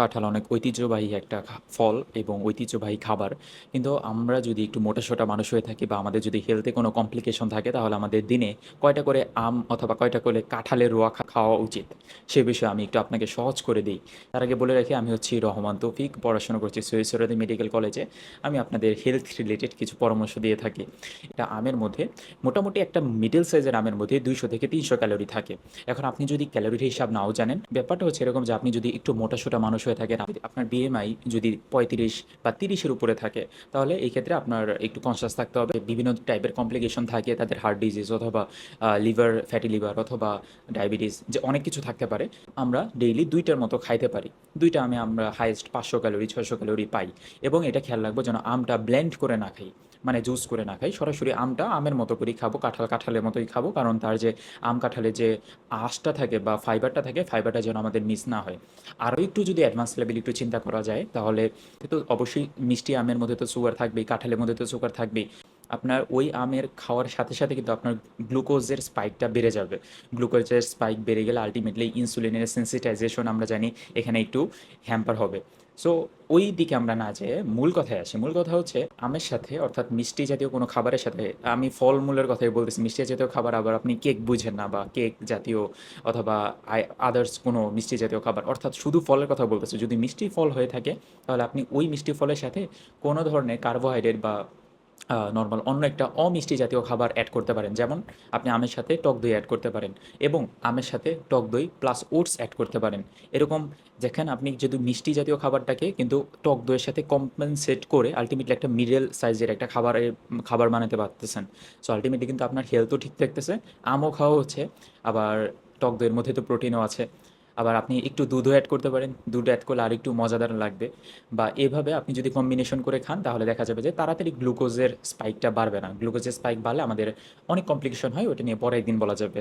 কাঁঠাল অনেক ঐতিহ্যবাহী একটা ফল এবং ঐতিহ্যবাহী খাবার। কিন্তু আমরা যদি একটু মোটাসোটা মানুষ হয়ে থাকি বা আমাদের যদি হেলথে কোনো কমপ্লিকেশন থাকে, তাহলে আমাদের দিনে কয়টা করে আম অথবা কয়টা করে কাঁঠালের রোয়া খাওয়া উচিত? সে বিষয়ে আমি একটু আপনাকে সহজ করে দিই। তার আগে বলে রাখি, আমি হচ্ছি রহমান তৌফিক, পড়াশোনা করছি সৈয়দ মেডিকেল কলেজে। আমি আপনাদের হেলথ রিলেটেড কিছু পরামর্শ দিয়ে থাকি। এটা আমের মধ্যে, মোটামুটি একটা মিডল সাইজের আমের মধ্যে দুইশো থেকে তিনশো ক্যালোরি থাকে। এখন আপনি যদি ক্যালোরির হিসাব নাও জানেন, ব্যাপারটা হচ্ছে এরকম যে আপনি যদি একটু মোটাসোটা মানুষ হয়ে থাকেন আপনি- আপনার বিএমআই যদি পঁয়ত্রিশ বা তিরিশের উপরে থাকে, তাহলে এই ক্ষেত্রে আপনার একটু কনসাস থাকতে হবে। বিভিন্ন টাইপের কমপ্লিকেশন থাকে, তাদের হার্ট ডিজিজ অথবা লিভার ফ্যাটি লিভার অথবা ডায়াবেটিস যে অনেক কিছু থাকতে পারে। আমরা ডেইলি দুইটার মতো খাইতে পারি। দুইটা আমি আমরা হাইয়েস্ট পাঁচশো ক্যালোরি ছয়শো ক্যালোরি পাই এবং এটা খেয়াল রাখব যেন আমটা ব্লেন্ড করে না খাই মানে জুস করে না খাই। সরাসরি আমটা আমের মতো করেই খাব, কাঁঠাল কাঁঠালের মতোই খাব, কারণ তার যে আম কাঁঠালে যে আঁশটা থাকে বা ফাইবারটা থাকে ফাইবারটা যেন আমাদের মিস না হয়। আরও একটু যদি লেভেল একটু চিন্তা করা যায়, তাহলে তো অবশ্যই মিষ্টি আমের মধ্যে তো সুগার থাকবেই, কাঁঠালের মধ্যে তো সুগার থাকবেই। আপনার ওই আমের খাওয়ার সাথে সাথে কিন্তু আপনার গ্লুকোজের স্পাইকটা বেড়ে যাবে। গ্লুকোজের স্পাইক বেড়ে গেলে আলটিমেটলি ইনসুলিনের সেন্সিটাইজেশন আমরা জানি এখানে একটু হ্যাম্পার হবে। সো ওই দিকে আমরা না যেয়ে মূল কথায় আসি। মূল কথা হচ্ছে আমের সাথে অর্থাৎ মিষ্টি জাতীয় কোনো খাবারের সাথে, আমি ফলমূলের কথাই বলতেছি, মিষ্টি জাতীয় খাবার আবার আপনি কেক বুঝেন না বা কেক জাতীয় অথবা আদার্স কোনো মিষ্টি জাতীয় খাবার। অর্থাৎ শুধু ফলের কথা বলতেছি। যদি মিষ্টি ফল হয়ে থাকে, তাহলে আপনি ওই মিষ্টি ফলের সাথে কোনো ধরনের কার্বোহাইড্রেট বা নর্মাল অন্য একটা অমিষ্টি জাতীয় খাবার অ্যাড করতে পারেন। যেমন আপনি আমের সাথে টক দই অ্যাড করতে পারেন এবং আমের সাথে টক দই প্লাস ওটস অ্যাড করতে পারেন। এরকম দেখেন আপনি যদি মিষ্টি জাতীয় খাবারটাকে কিন্তু টক দইয়ের সাথে কম্পেনসেট করে আলটিমেটলি একটা মিডল সাইজের একটা খাবারের, খাবার বানাতে পারতেছেন। সো আলটিমেটলি কিন্তু আপনার হেলথও ঠিক থাকতেছে। আমও খাওয়া হচ্ছে। আবার টক দইয়ের মধ্যে তো প্রোটিনও আছে। আবার আপনি একটু দুধও অ্যাড করতে পারেন। দুধ অ্যাড করলে আর একটু মজাদার লাগবে। বা এভাবে আপনি যদি কম্বিনেশন করে খান, তাহলে দেখা যাবে যে তাড়াতাড়ি গ্লুকোজের স্পাইকটা বাড়বে না। গ্লুকোজের স্পাইক বাড়লে আমাদের অনেক কমপ্লিকেশন হয়, ওটা নিয়ে পরে একদিন বলা যাবে।